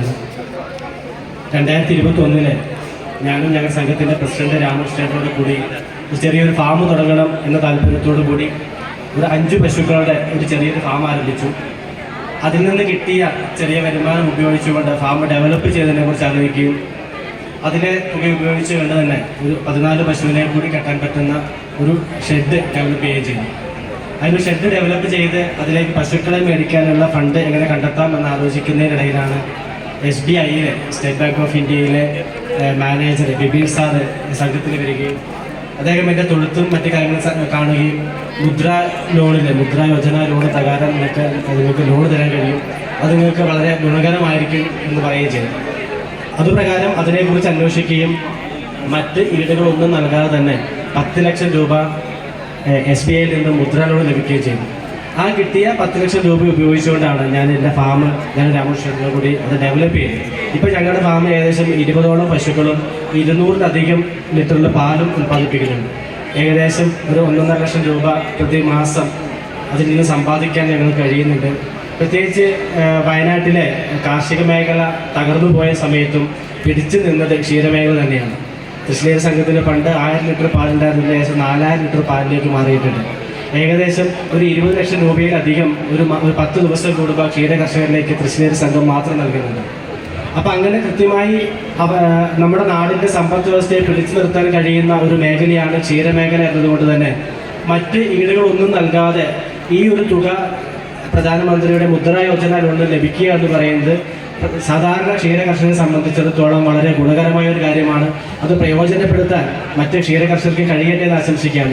കൂടിയാണ് രണ്ടായിരത്തി ഇരുപത്തി ഒന്നിന് ഞാനും ഞങ്ങളുടെ സംഘത്തിന്റെ പ്രസിഡന്റ് രാമകൃഷ്ണനോട് കൂടി ചെറിയൊരു ഫാം തുടങ്ങണം എന്ന താല്പര്യത്തോടു കൂടി ഒരു അഞ്ച് പശുക്കളുടെ ഒരു ചെറിയൊരു ഫാം ആരംഭിച്ചു. അതിൽ നിന്ന് കിട്ടിയ ചെറിയ വരുമാനം ഉപയോഗിച്ചുകൊണ്ട് ഫാം ഡെവലപ്പ് ചെയ്തതിനെ കുറിച്ച് ആലോചിക്കുകയും അതിലെ തുക ഉപയോഗിച്ചുകൊണ്ട് തന്നെ ഒരു പതിനാല് പശുവിനെ കൂടി കെട്ടാൻ പറ്റുന്ന ഒരു ഷെഡ് ഡെവലപ്പ് ചെയ്യുകയും ചെയ്തു. അതിന് ഷെഡ് ഡെവലപ്പ് ചെയ്ത് അതിലേക്ക് പശുക്കളെ മേടിക്കാനുള്ള ഫണ്ട് എങ്ങനെ കണ്ടെത്താം എന്ന് ആലോചിക്കുന്നതിനിടയിലാണ് എസ് ബി ഐയിലെ സ്റ്റേറ്റ് ബാങ്ക് ഓഫ് ഇന്ത്യയിലെ മാനേജർ ബിബീർ സാറ് സംഘത്തിൽ വരികയും അദ്ദേഹം എന്റെ തൊഴുത്തും മറ്റു കാര്യങ്ങളും കാണുകയും മുദ്ര ലോണിലെ മുദ്ര യോജന ലോൺ പ്രകാരം നിങ്ങൾക്ക് നിങ്ങൾക്ക് ലോൺ തരാൻ കഴിയും. അത് നിങ്ങൾക്ക് വളരെ ഗുണകരമായിരിക്കും എന്ന് പറയുകയും ചെയ്തു. അതുപ്രകാരം അതിനെക്കുറിച്ച് അന്വേഷിക്കുകയും മറ്റ് ഈടുകളൊന്നും നൽകാതെ തന്നെ പത്ത് ലക്ഷം രൂപ എസ് ബി ഐയിൽ നിന്ന് മുദ്ര ലോൺ ലഭിക്കുകയും ചെയ്തു. ആ കിട്ടിയ പത്ത് ലക്ഷം രൂപ ഉപയോഗിച്ചുകൊണ്ടാണ് ഞാൻ എന്റെ ഫാം ഞാൻ രാമകൃഷ്ണനും കൂടി അത് ഡെവലപ്പ് ചെയ്തത്. ഇപ്പോൾ ഞങ്ങളുടെ ഫാമിൽ ഏകദേശം ഇരുപതോളം പശുക്കളും ഇരുന്നൂറിലധികം ലിറ്ററിൽ പാലും ഉൽപ്പാദിപ്പിക്കുന്നുണ്ട്. ഏകദേശം ഒരു ഒന്നൊന്നര ലക്ഷം രൂപ പ്രതിമാസം അതിൽ നിന്ന് സമ്പാദിക്കാൻ ഞങ്ങൾക്ക് കഴിയുന്നുണ്ട്. പ്രത്യേകിച്ച് വയനാട്ടിലെ കാർഷിക മേഖല തകർന്നു പോയ സമയത്തും പിടിച്ചു നിന്നത് ക്ഷീരമേഖല തന്നെയാണ്. തൃശ്ശൂർ സംഘത്തിന് പണ്ട് ആയിരം ലിറ്റർ പാലുണ്ടായിരുന്നത് ഏകദേശം നാലായിരം ലിറ്റർ പാലിലേക്ക് മാറിയിട്ടുണ്ട്. ഏകദേശം ഒരു ഇരുപത് ലക്ഷം രൂപയിലധികം ഒരു ഒരു പത്ത് ദിവസം കൂടുമ്പോൾ ക്ഷീര കർഷകരിലേക്ക് തൃശ്ശൂർ സംഘം മാത്രം നൽകുന്നുണ്ട്. അപ്പം അങ്ങനെ കൃത്യമായി നമ്മുടെ നാടിന്റെ സമ്പദ് വ്യവസ്ഥയെ പിടിച്ചു നിർത്താൻ കഴിയുന്ന ഒരു മേഖലയാണ് ക്ഷീരമേഖല എന്നതുകൊണ്ട് തന്നെ മറ്റ് ഈടുകളൊന്നും നൽകാതെ ഈ ഒരു തുക പ്രധാനമന്ത്രിയുടെ മുദ്ര യോജന ലോണ് ലഭിക്കുക എന്ന് പറയുന്നത് സാധാരണ ക്ഷീര കർഷകരെ സംബന്ധിച്ചിടത്തോളം വളരെ ഗുണകരമായ ഒരു കാര്യമാണ്. അത് പ്രയോജനപ്പെടുത്താൻ മറ്റ് ക്ഷീര കർഷകർക്ക് കഴിയട്ടെ എന്ന് ആശംസിക്കുകയാണ്.